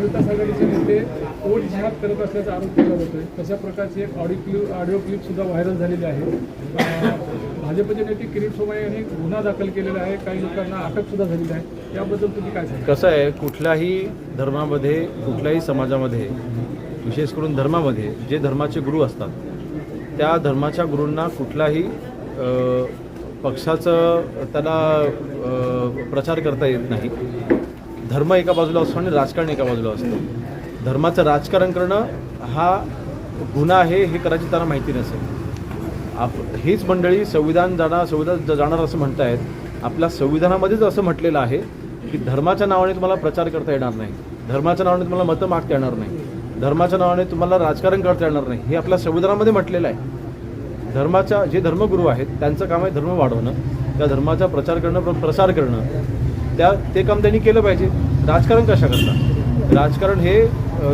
महाविकास आघाडीचे नेते कोट जिहाद करत असल्याचा आरोप केला जातोय. तशा प्रकारची एक ऑडिओ क्लिप ऑडिओ क्लिप सुद्धा व्हायरल झालेली आहे. भाजपचे नेते किरीट सोमाई यांनी गुन्हा दाखल केलेला आहे. काही लोकांना अटक सुद्धा झालेली आहे. याबद्दल तुम्ही काय सांगा कसं आहे कुठल्याही धर्मामध्ये कुठल्याही समाजामध्ये विशेष करून धर्मामध्ये जे धर्माचे गुरु असतात त्या धर्माच्या गुरूंना कुठलाही पक्षाचं त्याला प्रचार करता येत नाही. धर्म एका बाजूला असतो आणि राजकारण एका बाजूला असतं. धर्माचं राजकारण करणं हा गुन्हा आहे हे कदाचित त्यांना माहिती नसेल. आप हीच मंडळी संविधान जाणार संविधान जाणार असं म्हणतायत. आपल्या संविधानामध्येच असं म्हटलेलं आहे की धर्माच्या नावाने तुम्हाला प्रचार करता येणार नाही. धर्माच्या नावाने तुम्हाला मतं मागता येणार नाही. धर्माच्या नावाने तुम्हाला राजकारण करता येणार नाही. हे आपल्या संविधानामध्ये म्हटलेलं आहे. धर्माच्या जे धर्मगुरू आहेत त्यांचं काम आहे धर्म वाढवणं. त्या धर्माचा प्रचार करणं प्रसार करणं. त्या ते काम त्यांनी केलं पाहिजे. राजकारण कशा करता राजकारण हे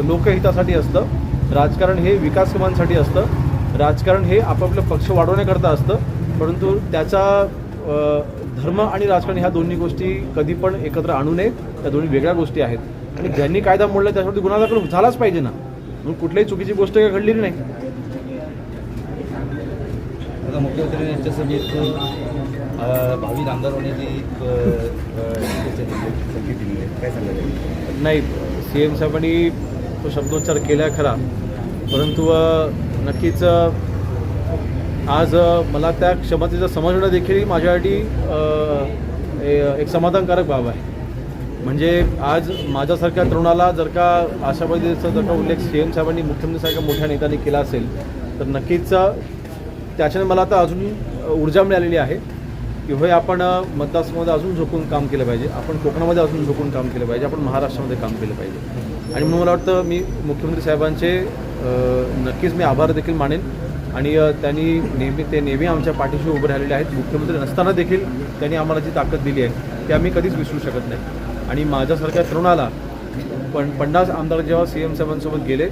लोकहितासाठी असतं. राजकारण हे विकास कामांसाठी असतं. राजकारण हे आपापलं पक्ष वाढवण्याकरता असतं. परंतु त्याचा धर्म आणि राजकारण ह्या दोन्ही गोष्टी कधी पण एकत्र आणू नयेत त्या दोन्ही वेगळ्या गोष्टी आहेत. आणि ज्यांनी कायदा मोडला त्याच्यावरती गुन्हा दाखल झालाच पाहिजे ना. म्हणून कुठल्याही चुकीची गोष्ट काही घडलेली नाही. आता मुख्यमंत्री यांच्या सभेत भावी होण्याची एक, दिली आहे, काय सांगायचं नाही सी एम साहेबांनी तो शब्दोच्चार केला खरा. परंतु नक्कीच आज मला त्या क्षमतेचं समजणं देखील माझ्यासाठी ए- एक समाधानकारक बाब आहे. म्हणजे आज माझ्यासारख्या तरुणाला जर का अशा पद्धतीचा जर का उल्लेख सी एम साहेबांनी मुख्यमंत्रीसारख्या मोठ्या नेत्यांनी केला असेल तर नक्कीच त्याच्याने मला आता अजून ऊर्जा मिळालेली आहे की होय आपण अ, मतदारसंघामध्ये अजून झोकून काम केलं पाहिजे. आपण कोकणामध्ये अजून झोकून काम केलं पाहिजे. आपण महाराष्ट्रामध्ये काम केलं पाहिजे. आणि म्हणून मला वाटतं मी मुख्यमंत्री साहेबांचे नक्कीच मी आभार देखील मानेन. आणि त्यांनी नेहमी ते नेहमी आमच्या पाठीशी उभे राहिलेले आहेत. मुख्यमंत्री नसताना देखील त्यांनी आम्हाला जी ताकद दिली आहे ती आम्ही कधीच विसरू शकत नाही. आणि माझ्यासारख्या तरुणाला पण पन्नास आमदार जेव्हा सी एम साहेबांसोबत गेले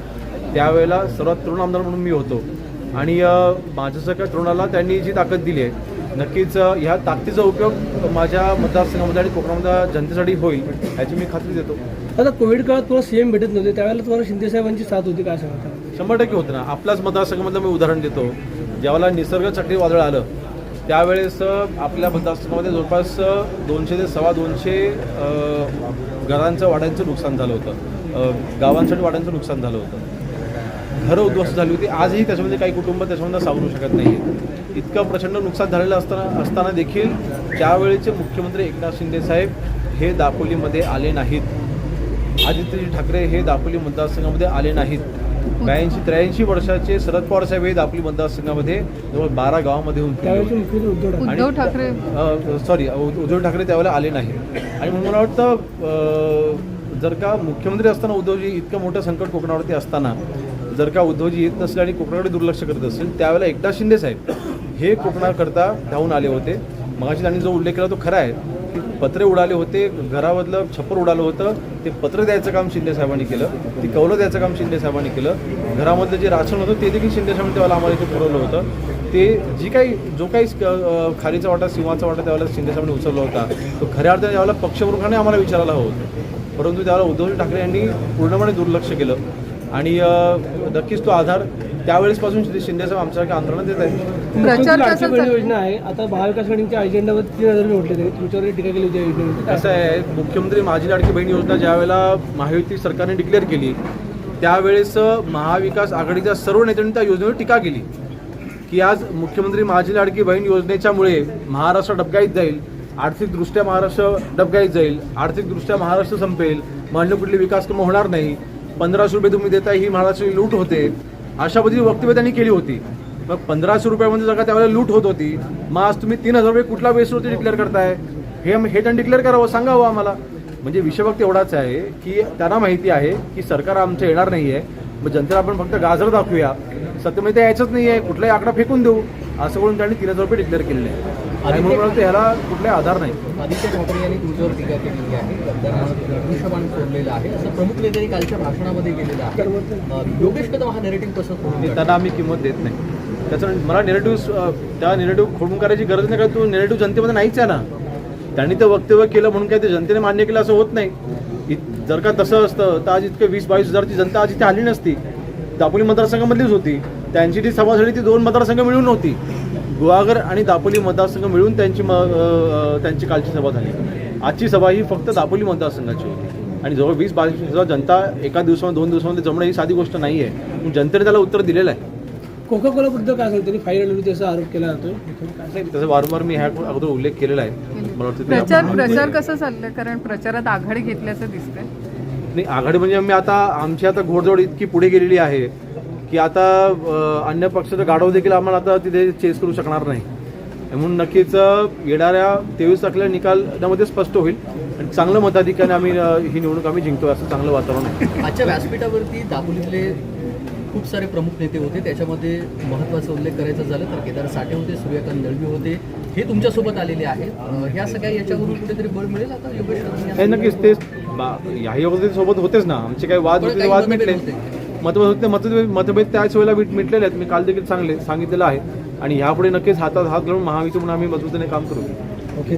त्यावेळेला सर्वात तरुण आमदार म्हणून मी होतो. आणि माझ्यासारख्या तरुणाला त्यांनी जी ताकद दिली आहे नक्कीच ह्या ताकदीचा उपयोग माझ्या मतदारसंघामध्ये आणि कोकणामध्ये जनतेसाठी होईल याची मी खात्री देतो. आता कोविड काळात तुम्हाला सीएम भेटत नव्हते त्यावेळेला तुम्हाला शिंदे साहेबांची साथ होती काय सांगता? शंभर टक्के होतं ना. आपल्याच मतदारसंघामधलं मी उदाहरण देतो. ज्यावेळेला निसर्ग चक्रीवादळ आलं त्यावेळेस आपल्या मतदारसंघामध्ये जवळपास दोनशे ते सव्वा दोनशे घरांचं वाड्यांचं नुकसान झालं होतं. गावांसाठी वाड्यांचं नुकसान झालं होतं. घरं उद्ध्वस्त झाली होती. आजही त्याच्यामध्ये काही कुटुंब त्याच्यामध्ये सावरू शकत नाही इतकं प्रचंड नुकसान झालेलं असताना असताना देखील त्यावेळेचे मुख्यमंत्री एकनाथ शिंदे साहेब हे दापोलीमध्ये आले नाहीत. आदित्यजी ठाकरे हे दापोली मतदारसंघामध्ये आले नाहीत. ब्याऐंशी त्र्याऐंशी वर्षाचे शरद पवार साहेब हे दापोली मतदारसंघामध्ये जवळ बारा गावामध्ये होऊन ठाकरे. सॉरी उद्धव ठाकरे त्यावेळेला आले नाही आणि मला वाटतं जर का मुख्यमंत्री असताना उद्धवजी इतकं मोठं संकट कोकणावरती असताना जर का उद्धवजी येत नसेल आणि कोकणाकडे दुर्लक्ष करत असेल त्यावेळेला एकदा शिंदे साहेब हे कोकणाकरता धावून आले होते. मगाशी त्यांनी जो उल्लेख केला तो खरा आहे. पत्रे उडाले होते घरामधलं छप्पर उडालं होतं ते पत्र द्यायचं काम शिंदे साहेबांनी केलं ती कौलं द्यायचं काम शिंदे साहेबांनी केलं. घरामधलं जे राशन होतं ते देखील शिंदे साहेबांनी त्यावेळेला आम्हाला इथे पुरवलं होतं. ते जी काही जो काही खारीचा वाटा सिंहाचा वाटा त्यावेळेला शिंदे साहेबांनी उचलला होता तो खऱ्या अर्थाने त्यावेळेला पक्षप्रमुखाने आम्हाला विचारायला हवं होतं. परंतु त्यावेळेला उद्धव ठाकरे यांनी पूर्णपणे दुर्लक्ष केलं. आणि नक्कीच तो आधार त्यावेळेसपासून श्री शिंदे साहेब आमच्यासारख्या आंदोलनात येत आहेत. योजना आहे. आता महाविकास आघाडीच्या अजेंडावर तीन हजार म्हटले तरी तुमच्यावर टीका केली होती या योजनेवर कसं आहे मुख्यमंत्री माझी लाडकी बहीण योजना ज्यावेळेला महायुती सरकारने डिक्लेअर केली त्यावेळेस महाविकास आघाडीच्या सर्व नेत्यांनी त्या योजनेवर टीका केली. की आज मुख्यमंत्री माझी लाडकी बहीण योजनेच्यामुळे महाराष्ट्र डबघाईत जाईल आर्थिकदृष्ट्या महाराष्ट्र डबघाईत जाईल आर्थिकदृष्ट्या महाराष्ट्र संपेल मान्य कुठली विकास कामं होणार नाही पंधराशे रुपये तुम्ही देताय ही महाराष्ट्राची लूट होते. अशा पद्धती वक्तव्य त्यांनी केली होती. मग पंधराशे रुपयामध्ये जर का त्यावेळेला लूट होत होती. मग आज तुम्ही तीन हजार रुपये कुठल्या बेसवरती डिक्लेअर करताय? हे हे त्यांनी डिक्लेअर करावं सांगावं आम्हाला. म्हणजे विषयभक्त एवढाच आहे की त्यांना माहिती आहे की सरकार आमचं येणार नाही आहे मग जनतेला आपण फक्त गाजर दाखवूया. सत्यमेव म्हणजे यायचंच नाही आहे कुठलाही आकडा फेकून देऊ. असं करून त्यांनी तीन हजार रुपये डिक्लेअर केलेले आहे म्हणून ह्याला कुठलाही आधार नाही आदित्य ठाकरे यांनी तुमच्यावर टीका केलेली आहे. धनुष्यबाण सोडलेलं आहे. असं प्रमुख नेत्यांनी कालच्या भाषणामध्ये केलेलं आहे. योगेश कदम हा नेरेटिव्ह कसं त्यांना आम्ही किंमत देत नाही. त्याचं मला निगेटिव्ह त्या निगेटिव्ह खोडून करायची गरज नाही का तू निगेटिव्ह जनतेमध्ये नाहीच आहे ना. त्यांनी ते वक्तव्य केलं म्हणून काय ते जनतेने मान्य केलं असं होत नाही. जर का तसं असतं तर आज इतके वीस बावीस हजारची जनता आज इथे आली नसती. दापोली मतदारसंघामधलीच होती. त्यांची जी सभा झाली ती दोन मतदारसंघ मिळून होती गुहागर आणि दापोली मतदारसंघ मिळून त्यांची म- त्यांची कालची सभा झाली. आजची सभा ही फक्त दापोली मतदारसंघाची होती. आणि जवळ वीस बावीस हजार जनता एका दिवसामध्ये दोन दिवसामध्ये जमणं ही साधी गोष्ट नाही आहे पण जनतेने त्याला उत्तर दिलेलं आहे. कोका कोलाबद्दल काय सांगतो आणली असा आरोप केला जातो त्याचा वारंवार मी ह्या अगोदर उल्लेख केलेला आहे. मला वाटतं प्रचार प्रचार कसं चाललंय? कारण प्रचारात आघाडी घेतल्याचं दिसतंय. नाही आघाडी म्हणजे मी आता आमची आता घोडदौड इतकी पुढे गेलेली आहे. की आता अन्य पक्षाचा गाढव देखील आम्हाला आता तिथे चेस करू शकणार नाही. म्हणून नक्कीच येणाऱ्या तेवीस तारखेला निकालामध्ये स्पष्ट होईल. आणि चांगलं मताधिक्याने आम्ही ही निवडणूक आम्ही जिंकतो असं चांगलं वातावरण आहे. आजच्या व्यासपीठावरती दापोलीतले खूप सारे प्रमुख नेते होते. त्याच्यामध्ये महत्त्वाचा उल्लेख करायचा झालं तर केदार साठे होते सूर्यकांत दळवी होते. हे तुमच्यासोबत आलेले आहेत. ह्या सगळ्या याच्यावरून कुठेतरी बळ मिळेल आता योगेश? नक्कीच तेच बा- याही सोबत होतेच ना. आमचे काही वाद होते वाद मिटले. होते. मतभेद होते मतभेद मतभेद त्याच वेळेला मिटलेले आहेत. मी काल देखील चांगले सांगितलेलं आहे. आणि ह्यापुढे नक्कीच हातात हात घालून महायुती म्हणून आम्ही मजबूतीने काम करू. ओके.